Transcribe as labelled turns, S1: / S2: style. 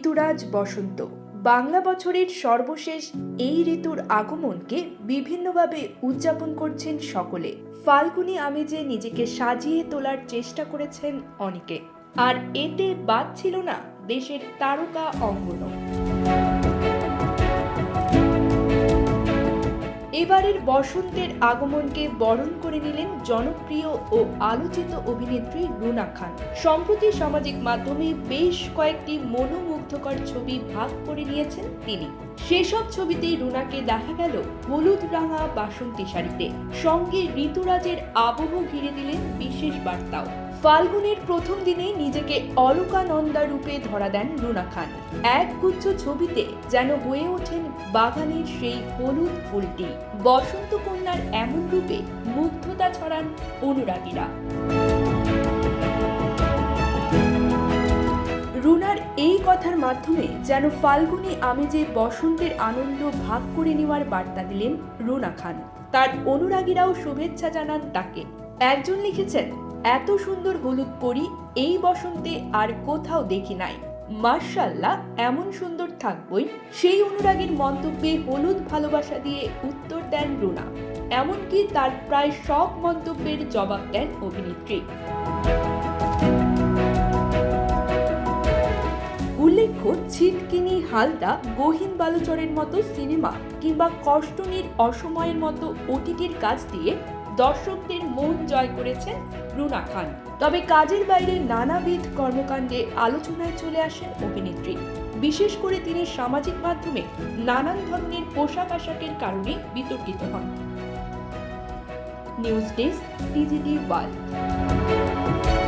S1: আজ বসন্ত। বাংলা বছরের সর্বশেষ এই ঋতুর আগমনকে বিভিন্নভাবে উদযাপন করছেন সকলে। ফাল্গুনি আমেজে নিজেকে সাজিয়ে তোলার চেষ্টা করেছেন অনেকে। আর এতে বাদ ছিল না দেশের তারকা অঙ্গনও এবারের বসন্তের আগমনকে বরণ করে নিলেন জনপ্রিয় ও আলোচিত অভিনেত্রী রুনা খান। সম্প্রতি সামাজিক মাধ্যমে বেশ কয়েকটি মনোমুগ্ধকর ছবি ভাগ করে নিয়েছেন তিনি। সেসব ছবিতেই রুনাকে দেখা গেল হলুদ রাঙা বাসন্তী শাড়িতে। সঙ্গে ঋতুরাজের আবহ ঘিরে দিলেন বিশেষ বার্তাও। ফাল্গুনের প্রথম দিনেই নিজেকে অলকানন্দা রূপে ধরা দেন রুনা খান। এক গুচ্ছ ছবিতে যেন হয়ে ওঠেন বাগানের সেই হলুদ ফুলটি। বসন্ত কন্যার এমন রূপে মুগ্ধতা ছড়ান অনুরাগীরা। রুনার এই কথার মাধ্যমে যেন ফাল্গুনী আমেজে বসন্তের আনন্দ ভাগ করে নেওয়ার বার্তা দিলেন রুনা খান। তার অনুরাগীরাও শুভেচ্ছা জানান তাকে। একজন লিখেছেন এত সুন্দর হলুদ পরি এই বসন্তে আর কোথাও দেখি নাই। মার্শাল্লাহ এমন সুন্দর থাকবই। সেই অনুরাগীর মন্তব্যে হলুদ ভালোবাসা দিয়ে উত্তর দেন রুনা। এমনকি তার প্রায় সব মন্তব্যের জবাব দেন অভিনেত্রী। উল্লেখ্য, ছিটকিনি হালদা গহীন বালুচরের মতো সিনেমা কিংবা কষ্টনীর অসময়ের মতো ওটিটির কাজ দিয়ে দর্শকদের মন জয় করেছেন রুনা খান। তবে কাজের বাইরে নানাবিধ কর্মকাণ্ডে আলোচনায় চলে আসেন অভিনেত্রী। বিশেষ করে তিনি সামাজিক মাধ্যমে নানান ধরনের পোশাক আশাকের কারণে বিতর্কিত হন। News desk TGD world.